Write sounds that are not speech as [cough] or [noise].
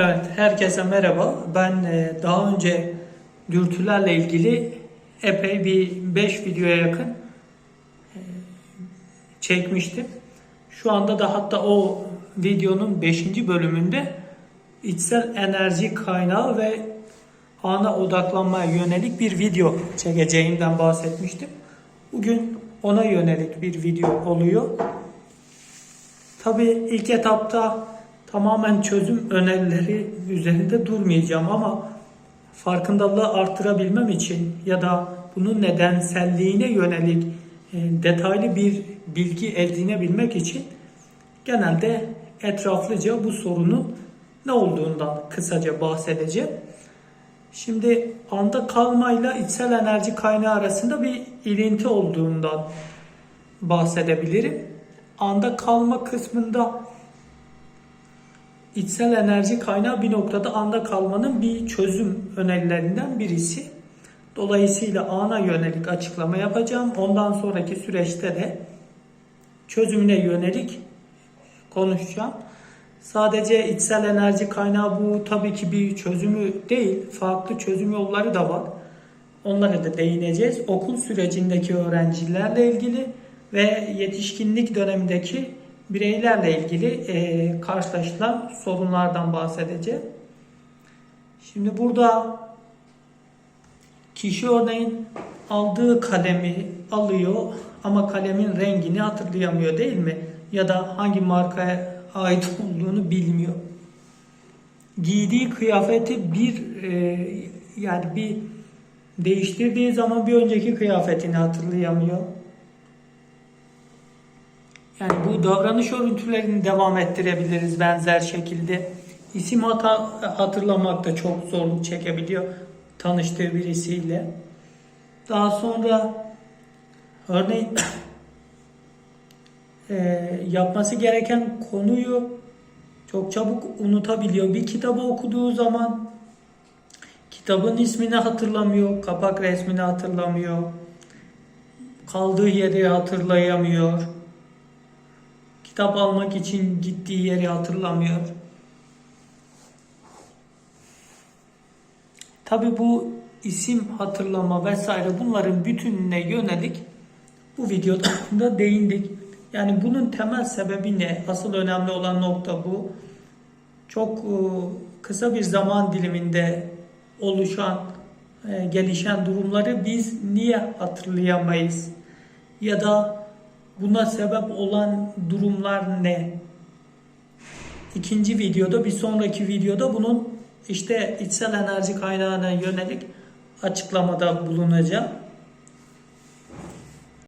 Evet, herkese merhaba. Ben e, daha önce dürtülerle ilgili epey bir 5 videoya yakın e, çekmiştim. Şu anda da hatta o videonun 5. bölümünde içsel enerji kaynağı ve ana odaklanmaya yönelik bir video çekeceğimden bahsetmiştim. Bugün ona yönelik bir video oluyor. Tabii ilk etapta tamamen çözüm önerileri üzerinde durmayacağım ama farkındalığı arttırabilmem için ya da bunun nedenselliğine yönelik e, detaylı bir bilgi edinebilmek için genelde etraflıca bu sorunun ne olduğundan kısaca bahsedeceğim. Şimdi anda kalmayla içsel enerji kaynağı arasında bir ilinti olduğundan bahsedebilirim. Anda kalma kısmında içsel enerji kaynağı bir noktada anda kalmanın bir çözüm önerilerinden birisi. Dolayısıyla ana yönelik açıklama yapacağım. Ondan sonraki süreçte de çözümüne yönelik konuşacağım. Sadece içsel enerji kaynağı bu tabii ki bir çözümü değil. Farklı çözüm yolları da var. Onlara da değineceğiz. Okul sürecindeki öğrencilerle ilgili ve yetişkinlik dönemindeki bireylerle ilgili e, karşılaşılan sorunlardan bahsedeceğim. Şimdi burada kişi örneğin aldığı kalemi alıyor ama kalemin rengini hatırlayamıyor değil mi? Ya da hangi markaya ait [laughs] olduğunu bilmiyor. Giydiği kıyafeti bir e, yani bir değiştirdiği zaman bir önceki kıyafetini hatırlayamıyor. Yani bu davranış örüntülerini devam ettirebiliriz benzer şekilde. İsim hata hatırlamak da çok zorluk çekebiliyor tanıştığı birisiyle. Daha sonra örneğin [coughs] e, yapması gereken konuyu çok çabuk unutabiliyor. Bir kitabı okuduğu zaman kitabın ismini hatırlamıyor, kapak resmini hatırlamıyor, kaldığı yeri hatırlayamıyor kitap almak için gittiği yeri hatırlamıyor. Tabi bu isim hatırlama vesaire bunların bütününe yönelik bu videoda değindik. Yani bunun temel sebebi ne? Asıl önemli olan nokta bu. Çok e, kısa bir zaman diliminde oluşan, e, gelişen durumları biz niye hatırlayamayız? Ya da Buna sebep olan durumlar ne? İkinci videoda, bir sonraki videoda bunun işte içsel enerji kaynağına yönelik açıklamada bulunacağım.